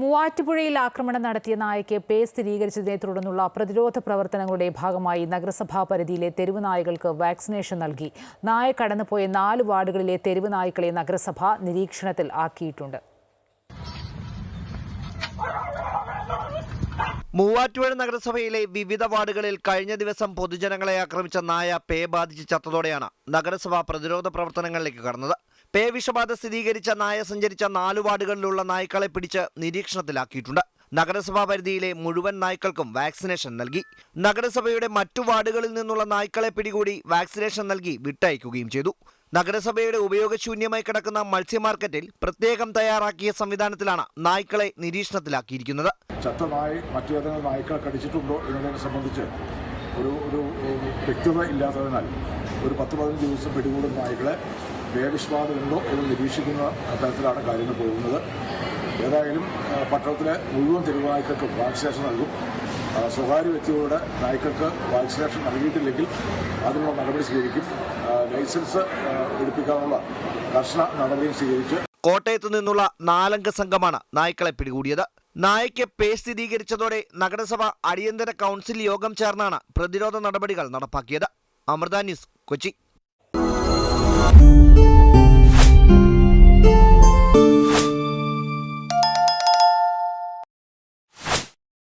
മൂവാറ്റുപുഴയിൽ ആക്രമണം നടത്തിയ നായയ്ക്ക് പേ സ്ഥിരീകരിച്ചതിനെ തുടർന്നുള്ള പ്രതിരോധ പ്രവർത്തനങ്ങളുടെ ഭാഗമായി നഗരസഭാ പരിധിയിലെ തെരുവ് നായകൾക്ക് വാക്സിനേഷൻ നൽകി. നായ കടന്നുപോയ നാല് വാർഡുകളിലെ തെരുവ് നായ്ക്കളെ നഗരസഭ നിരീക്ഷണത്തിൽ ആക്കിയിട്ടുണ്ട്. മൂവാറ്റുപുഴ നഗരസഭയിലെ വിവിധ വാർഡുകളിൽ കഴിഞ്ഞ ദിവസം പൊതുജനങ്ങളെ ആക്രമിച്ച നായ പേ ബാധിച്ച് ചത്തതോടെയാണ് നഗരസഭ പ്രതിരോധ പ്രവർത്തനങ്ങളിലേക്ക് കടന്നത്. പേ വിഷബാധ സ്ഥിരീകരിച്ച നായ സഞ്ചരിച്ച നാല് വാർഡുകളിലുള്ള നായ്ക്കളെ പിടിച്ച് നിരീക്ഷണത്തിലാക്കിയിട്ടുണ്ട്. നഗരസഭാ പരിധിയിലെ മുഴുവൻ നായ്ക്കൾക്കും വാക്സിനേഷൻ നൽകി. നഗരസഭയുടെ മറ്റു വാർഡുകളിൽ നിന്നുള്ള നായ്ക്കളെ പിടികൂടി വാക്സിനേഷൻ നൽകി വിട്ടയക്കുകയും ചെയ്തു. നഗരസഭയുടെ ഉപയോഗശൂന്യമായി കിടക്കുന്ന മത്സ്യ മാർക്കറ്റിൽ പ്രത്യേകം തയ്യാറാക്കിയ സംവിധാനത്തിലാണ് നായ്ക്കളെ നിരീക്ഷണത്തിലാക്കിയിരിക്കുന്നത്. നായ മറ്റേതെങ്കിലും നായ്ക്കളെ കടിച്ചിട്ടുണ്ടോ എന്നതിനെ സംബന്ധിച്ച് ഒരു ഒരു വ്യക്തത ഇല്ലാത്തതിനാൽ ഒരു പത്ത് പതിനഞ്ച് ദിവസം പിടികൂടുന്ന നായ്ക്കളെ വേവിഷ്വാദമുണ്ടോ എന്ന് നിരീക്ഷിക്കുന്ന തരത്തിലാണ് കാര്യങ്ങൾ പോകുന്നത്. ഏതായാലും പട്ടണത്തിലെ മുഴുവൻ തെരുവായ്ക്കൾക്കും വാക്സിനേഷൻ നൽകും. സ്വകാര്യ വ്യക്തികളുടെ നായ്ക്കൾക്ക് വാക്സിനേഷൻ നൽകിയിട്ടില്ലെങ്കിൽ അതിനുള്ള നടപടി സ്വീകരിക്കും. ലൈസൻസ് എടുപ്പിക്കാനുള്ള കർശന നടപടിയും സ്വീകരിച്ച്. കോട്ടയത്ത് നിന്നുള്ള നാലംഗ സംഘമാണ് നായ്ക്കളെ പിടികൂടിയത്. നായയ്ക്ക് പേ സ്ഥിരീകരിച്ചതോടെ നഗരസഭ അടിയന്തര കൗൺസിൽ യോഗം ചേർന്നാണ് പ്രതിരോധ നടപടികൾ നടപ്പാക്കിയത്. അമൃത ന്യൂസ് കൊച്ചി.